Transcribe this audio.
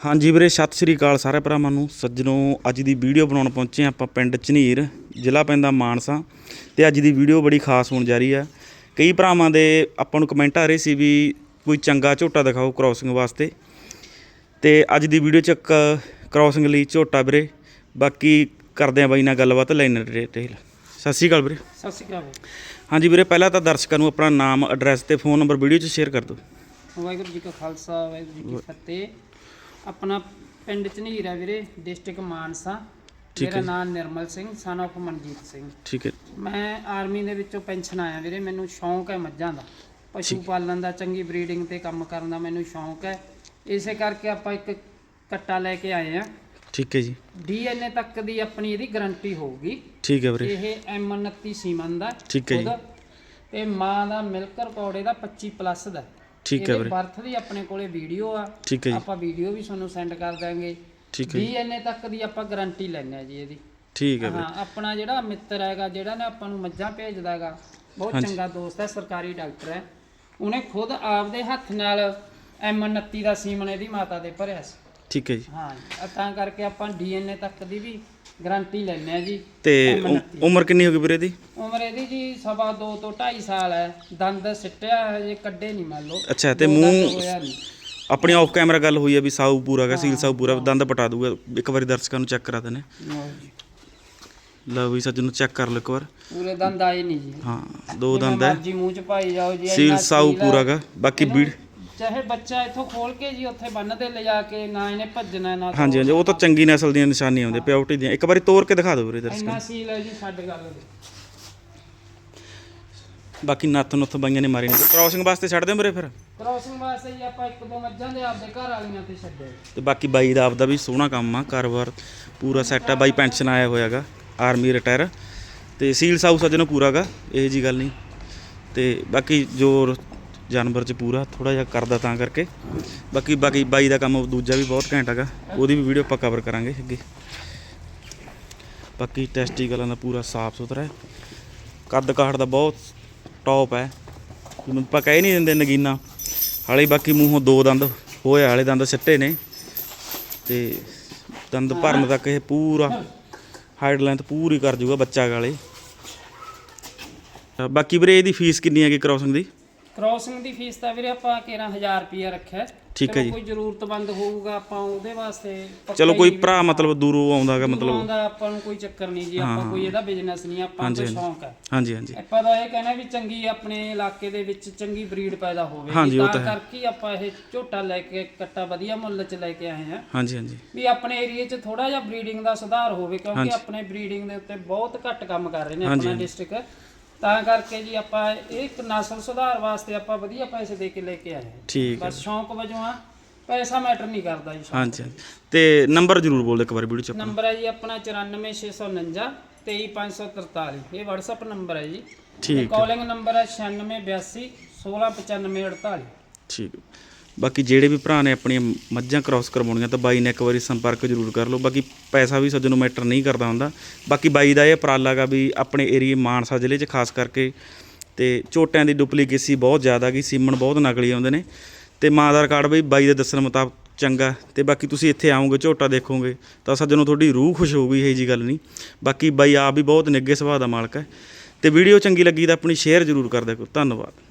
ਹਾਂਜੀ ਵੀਰੇ ਸਤਿ ਸ੍ਰੀ ਅਕਾਲ ਸਾਰੇ ਭਰਾਵਾਂ ਨੂੰ। ਸੱਜਣੋ ਅੱਜ ਦੀ ਵੀਡੀਓ ਬਣਾਉਣ ਪਹੁੰਚੇ ਆਪਾਂ ਪਿੰਡ ਝਨੀਰ ਜ਼ਿਲ੍ਹਾ ਪੈਂਦਾ ਮਾਨਸਾ। ਤੇ ਅੱਜ ਦੀ ਵੀਡੀਓ ਬੜੀ ਖਾਸ ਹੋਣ ਜਾ ਰਹੀ ਆ ਕਈ ਭਰਾਵਾਂ ਦੇ ਆਪਾਂ ਨੂੰ ਕਮੈਂਟ ਆ ਰਹੇ ਸੀ ਵੀ ਕੋਈ ਚੰਗਾ ਝੋਟਾ ਦਿਖਾਓ ਕ੍ਰਾਸਿੰਗ ਵਾਸਤੇ। ਤੇ ਅੱਜ ਦੀ ਵੀਡੀਓ ਚ ਇੱਕ ਕ੍ਰਾਸਿੰਗ ਲਈ ਝੋਟਾ ਵੀਰੇ। ਬਾਕੀ ਕਰਦੇ ਆ ਬਾਈ ਨਾਲ ਗੱਲਬਾਤ ਲੈਣ ਡਿਟੇਲ। ਸਤਿ ਸ੍ਰੀ ਅਕਾਲ ਵੀਰੇ। ਸਤਿ ਸ਼੍ਰੀ ਅਕਾਲ ਹਾਂਜੀ ਵੀਰੇ ਪਹਿਲਾਂ ਤਾਂ ਦਰਸ਼ਕਾਂ ਨੂੰ ਆਪਣਾ ਨਾਮ ਐਡਰੈਸ ਤੇ ਫੋਨ ਨੰਬਰ ਵੀਡੀਓ 'ਚ ਸ਼ੇਅਰ ਕਰ ਦਿਓ। ਵਾਹਿਗੁਰੂ ਜੀ ਕਾ ਖਾਲਸਾ ਵਾਹਿਗੁਰੂ ਜੀ ਕੀ ਫਤਿਹ। ਆਪਣਾ ਪਿੰਡ ਝਨੀਰ ਹੈ ਵੀਰੇ ਡਿਸਟ੍ਰਿਕਟ ਮਾਨਸਾ। ਠੀਕ ਮੇਰਾ ਨਾਮ ਨਿਰਮਲ ਸਿੰਘ ਸਨ of ਮਨਜੀਤ ਸਿੰਘ। ਠੀਕ ਹੈ। ਮੈਂ ਆਰਮੀ ਦੇ ਵਿੱਚੋਂ ਪੈਨਸ਼ਨ ਆਇਆ ਵੀਰੇ ਮੈਨੂੰ ਸ਼ੌਂਕ ਹੈ ਮੱਝਾਂ ਦਾ। ਪਸ਼ੂ ਪਾਲਣ ਦਾ ਚੰਗੀ ਬਰੀਡਿੰਗ ਤੇ ਕੰਮ ਕਰਨ ਦਾ ਮੈਨੂੰ ਸ਼ੌਂਕ ਹੈ। ਇਸੇ ਕਰਕੇ ਆਪਾਂ ਇੱਕ ਕੱਟਾ ਲੈ ਕੇ ਆਏ ਆ ਠੀਕ ਹੈ ਜੀ। ਡੀਐਨਏ ਤੱਕ ਦੀ ਆਪਣੀ ਇਹਦੀ ਗਾਰੰਟੀ ਹੋਊਗੀ। ਠੀਕ ਹੈ ਵੀਰੇ। ਇਹ M29 ਸੀਮਨ ਦਾ ਠੀਕ ਹੈ ਜੀ। ਤੇ ਮਾਂ ਦਾ ਮਿਲਕ ਰਿਕਾਰਡ ਇਹਦਾ 25 ਪਲੱਸ ਦਾ ਠੀਕ ਹੈ ਵੀਰੇ। ਬਰਥ ਦੀ ਆਪਣੇ ਕੋਲੇ ਵੀਡੀਓ ਆ। ਠੀਕ ਹੈ ਜੀ। ਆਪਾਂ ਵੀਡੀਓ ਵੀ ਤੁਹਾਨੂੰ ਸੈਂਡ ਕਰ ਦਾਂਗੇ ਠੀਕ ਹੈ ਜੀ। ਡੀਐਨਏ ਤੱਕ ਦੀ ਆਪਾਂ ਗਾਰੰਟੀ ਲੈਣੇ ਆ ਜੀ ਇਹਦੀ। ਠੀਕ ਹੈ ਵੀਰੇ। ਹਾਂ ਆਪਣਾ ਜਿਹੜਾ ਮਿੱਤਰ ਹੈਗਾ ਜਿਹੜਾ ਨੇ ਆਪਾਂ ਨੂੰ ਮੱਝਾਂ ਭੇਜਦਾ ਹੈਗਾ ਬਹੁਤ ਚੰਗਾ ਦੋਸਤ ਹੈ ਸਰਕਾਰੀ ਡਾਕਟਰ ਹੈ। ਉਹਨੇ ਖੁਦ ਆਪਦੇ ਹੱਥ ਨਾਲ M29 ਦਾ ਸੀਮਨ ਇਹਦੀ ਮਾਤਾ ਦੇ ਭਰਿਆ ਸੀ। ਠੀਕ ਹੈ ਜੀ। ਹਾਂ ਤਾਂ ਕਰਕੇ ਆਪਾਂ ਡੀਐਨਏ ਤੱਕ ਦੀ ਵੀ ਗਾਰੰਟੀ ਲੈਣੇ ਆ ਜੀ ਤੇ ਉਮਰ ਕਿੰਨੀ ਹੋ ਗਈ ਵੀਰੇ ਦੀ ਇਹਦੀ ਜੀ ਸਵਾ ਦੋ ਤੋਂ 2.5 ਸਾਲ ਹੈ। ਦੰਦ ਸਿੱਟਿਆ ਹਜੇ ਕੱਢੇ ਨਹੀਂ ਮੰਨ ਲਓ। ਅੱਛਾ ਤੇ ਦੋ ਦੰਦ ਮੂੰਹ ਹੋਇਆ ਨਹੀਂ। ਆਪਣੀ ਆਫ ਕੈਮਰਾ ਗੱਲ ਹੋਈ ਹੈ ਵੀ ਸਾਊ ਪੂਰਾ ਗਾ ਸੀਲ ਸਾਊ ਪੂਰਾ ਦੰਦ ਪਟਾ ਦੂਗਾ ਇੱਕ ਵਾਰੀ ਦਰਸ਼ਕਾਂ ਨੂੰ ਚੈੱਕ ਕਰਾ ਦਿੰਦੇ ਲਓ ਜੀ। ਲਓ ਵੀ ਸੱਜਣ ਨੂੰ ਚੈੱਕ ਕਰ ਲਓ ਇੱਕ ਵਾਰ। ਪੂਰੇ ਦੰਦ ਆਏ ਨਹੀਂ ਜੀ। ਹਾਂ ਦੋ ਦੰਦ ਹੈ। ਮਰਜ਼ੀ ਮੂੰਹ ਚ ਪਾਈ ਜਾਓ ਜੀ ਸੀਲ ਇੰਨਾ ਸਾਊ ਸੀਲ ਹੈ। ਪੂਰਾ ਗਾ ਬਾਕੀ ਬੀੜ ਚਾਹੇ ਬੱਚਾ ਇੱਥੋਂ ਖੋਲ ਕੇ ਜੀ ਉੱਥੇ ਬੰਨ ਤੇ ਲਿਜਾ ਕੇ ਨਾ ਇਹਨੇ ਭੱਜਣਾ ਨਾ ਹਾਂਜੀ ਹਾਂਜੀ ਉਹ ਤਾਂ ਚੰਗੀ ਨਸਲ ਦੀਆਂ ਨਿਸ਼ਾਨੀਆਂ ਹੁੰਦੀਆਂ ਪਿਓਰਟੀ ਦੀਆਂ। ਇੱਕ ਵਾਰੀ ਤੋੜ ਕੇ ਦਿਖਾ ਦਿਓ ਵੀਰੇ ਦਰਸ਼ਕਾਂ ਇੰਨਾ ਸੀਲ ਹੈ ਜੀ ਛੱਡ ਗੱਲ। ਦੇ। ਬਾਕੀ ਨੱਥ ਨੁੱਥ ਬਾਈਆਂ ਨੇ ਮਾਰੀ ਨਹੀਂ ਕ੍ਰਾਸਿੰਗ ਵਾਸਤੇ ਛੱਡ ਦਿਓ ਵੀਰੇ ਫਿਰ। ਕ੍ਰਾਸਿੰਗ ਵਾਸਤੇ ਜੀ ਆਪਾਂ ਇੱਕ ਦੋ ਮੱਝਾਂ ਦੇ ਆਪਦੇ ਘਰ ਵਾਲੀਆਂ ਤੇ ਛੱਡੇ। ਤੇ ਬਾਕੀ ਬਾਈ ਦਾ ਆਪਦਾ ਵੀ ਸੋਹਣਾ ਕੰਮ ਆ ਕਾਰੋਬਾਰ ਪੂਰਾ ਸੈੱਟ ਆ। ਬਾਈ ਪੈਨਸ਼ਨ ਆਇਆ ਹੋਇਆਗਾ ਆਰਮੀ ਰਿਟਾਇਰ ਤੇ ਸੀਲ ਸਾਊ ਸੱਜਣ ਪੂਰਾ ਗਾ ਇਹ ਜੀ ਗੱਲ ਨਹੀਂ। ਤੇ ਬਾਕੀ ਜੋ ਜਾਨਵਰ ਚ ਪੂਰਾ ਥੋੜਾ ਜਿਹਾ ਕਰਦਾ ਤਾਂ ਕਰਕੇ। ਬਾਕੀ ਬਾਕੀ ਬਾਈ ਦਾ ਕੰਮ ਦੂਜਾ ਵੀ ਬਹੁਤ ਘੈਂਟ ਹੈਗਾ ਉਹਦੀ ਵੀ ਵੀਡੀਓ ਆਪਾਂ ਕਵਰ ਕਰਾਂਗੇ ਅੱਗੇ। ਬਾਕੀ ਟੈਸਟੀਕਲਾਂ ਦਾ ਪੂਰਾ ਸਾਫ਼ ਸੁਥਰਾ ਹੈ। ਕੱਦ ਕਾਠ ਦਾ ਬਹੁਤ ਟੌਪ ਹੈ। ਜਿਹਨੂੰ ਆਪਾਂ ਕਹਿ ਨਹੀਂ ਦਿੰਦੇ ਨਗੀਨਾ। ਹਾਲੇ ਬਾਕੀ ਮੂੰਹੋਂ ਦੋ ਦੰਦ ਹੋਏ ਹਾਲੇ ਦੰਦ ਸਿੱਟੇ ਨੇ। ਤੇ ਦੰਦ ਭਰਨ ਤੱਕ ਇਹ ਪੂਰਾ ਹਾਈਡ ਲੈਂਥ ਪੂਰੀ ਕਰ ਜੂਗਾ ਬੱਚਾ ਗਾਲੇ ਤਾਂ ਬਾਕੀ ਵੀਰੇ ਇਹਦੀ ਫੀਸ ਕਿੰਨੀ ਹੈਗੀ ਕ੍ਰਾਸਿੰਗ ਦੀ? ਕ੍ਰਾਸਿੰਗ ਦੀ ਫੀਸ ਤਾਂ ਵੀਰੇ ਆਪਾਂ 11000 ਰੁਪਏ ਰੱਖਿਆ। ਠੀਕ ਹੈ ਜੀ। ਕੋਈ ਜ਼ਰੂਰਤਮੰਦ ਹੋਊਗਾ ਆਪਾਂ ਉਹਦੇ ਵਾਸਤੇ ਚਲੋ ਕੋਈ ਭਰਾ ਮਤਲਬ ਦੂਰੋਂ ਆਉਂਦਾਗਾ ਮਤਲਬ। ਆਉਂਦਾ ਆਪਾਂ ਨੂੰ ਕੋਈ ਚੱਕਰ ਨਹੀਂ ਜੀ ਆਪਾਂ ਕੋਈ ਇਹਦਾ ਬਿਜ਼ਨਸ ਨਹੀਂ ਆਪਾਂ ਨੂੰ। ਸ਼ੌਂਕ ਹੈ। ਹਾਂਜੀ ਹਾਂਜੀ। ਆਪਾਂ ਤਾਂ ਇਹ ਕਹਿੰਦੇ ਵੀ ਚੰਗੀ ਆਪਣੇ ਇਲਾਕੇ ਦੇ ਵਿੱਚ ਚੰਗੀ ਬਰੀਡ ਪੈਦਾ ਹੋਵੇ। ਤਾਂ। ਕਰਕੇ ਆਪਾਂ ਇਹ ਝੋਟਾ ਲੈ ਕੇ ਕੱਟਾ ਵਧੀਆ ਮੁੱਲ 'ਚ ਲੈ ਕੇ ਆਏ ਹਾਂ ਹਾਂਜੀ ਹਾਂਜੀ। ਵੀ ਆਪਣੇ ਏਰੀਆ 'ਚ ਥੋੜਾ ਜਿਹਾ ਬਰੀਡਿੰਗ ਦਾ ਸੁਧਾਰ ਹੋਵੇ ਕਿਉਂਕਿ ਆਪਣੇ ਬਰੀਡਿੰਗ ਦੇ ਉੱਤੇ ਬਹੁਤ ਘੱਟ ਕੰਮ ਕਰ ਰਹੇ ਨੇ ਆਪਣਾ ਡਿਸਟ੍ਰਿਕਟ ਤਾਂ ਕਰਕੇ ਜੀ ਆਪਾਂ ਇਹ ਇੱਕ ਨਸਲ ਸੁਧਾਰ ਵਾਸਤੇ ਆਪਾਂ ਵਧੀਆ ਪੈਸੇ ਦੇ ਕੇ ਲੈ ਕੇ ਆਏ ਹਾਂ। ਠੀਕ ਹੈ ਬਸ ਸ਼ੌਂਕ ਵਜੋਂ ਆ ਪੈਸਾ ਮੈਟਰ ਨਹੀਂ ਕਰਦਾ ਜੀ ਹਾਂਜੀ ਹਾਂਜੀ। ਤੇ ਨੰਬਰ ਜ਼ਰੂਰ ਬੋਲ ਦਿਓ ਇੱਕ ਵਾਰੀ ਵੀਡੀਓ ਚ ਆਪਣਾ। ਨੰਬਰ ਹੈ ਜੀ ਆਪਣਾ 94649 23543 ਇਹ WhatsApp ਨੰਬਰ ਹੈ ਜੀ। ਠੀਕ ਕਾਲਿੰਗ ਨੰਬਰ ਹੈ 9682 169548 ਠੀਕ। ਬਾਕੀ ਜਿਹੜੇ ਵੀ ਭਰਾ ਨੇ ਆਪਣੀਆਂ ਮੱਝਾਂ ਕ੍ਰਾਸ ਕਰਵਾਉਣੀਆਂ ਤਾਂ ਬਾਈ ਨੇ ਇੱਕ ਵਾਰੀ ਸੰਪਰਕ ਜ਼ਰੂਰ ਕਰ ਲਓ। ਬਾਕੀ ਪੈਸਾ ਵੀ ਸੱਜਣ ਨੂੰ ਮੈਟਰ ਨਹੀਂ ਕਰਦਾ ਹੁੰਦਾ। ਬਾਕੀ ਬਾਈ ਦਾ ਇਹ ਉਪਰਾਲਾ ਗਾ ਵੀ ਆਪਣੇ ਏਰੀਏ ਮਾਨਸਾ ਜ਼ਿਲ੍ਹੇ 'ਚ ਖਾਸ ਕਰਕੇ ਤੇ ਝੋਟਿਆਂ ਦੀ ਡੁਪਲੀਕੇਸੀ ਬਹੁਤ ਜ਼ਿਆਦਾ ਗਈ ਸੀਮਨ ਬਹੁਤ ਨਕਲੀ ਆਉਂਦੇ ਨੇ। ਤੇ ਮਾਂ ਦਾ ਰਿਕਾਰਡ ਵੀ ਬਾਈ ਦੇ ਦੱਸਣ ਮੁਤਾਬਕ ਚੰਗਾ। ਤੇ ਬਾਕੀ ਤੁਸੀਂ ਇੱਥੇ ਆਓਗੇ, ਝੋਟਾ ਦੇਖੋਗੇ, ਤਾਂ ਸੱਜਣੋਂ ਤੁਹਾਡੀ ਰੂਹ ਖੁਸ਼ ਹੋਊਗੀ, ਇਹ ਜੀ ਗੱਲ ਨਹੀਂ। ਬਾਕੀ ਬਾਈ ਆਪ ਵੀ ਬਹੁਤ ਨਿੱਘੇ ਸੁਭਾਅ ਦਾ ਮਾਲਕ ਹੈ। ਤੇ ਵੀਡੀਓ ਚੰਗੀ ਲੱਗੀ ਤਾਂ ਆਪਣੀ ਸ਼ੇਅਰ ਜ਼ਰੂਰ ਕਰ ਦਿਆ ਧੰਨਵਾਦ।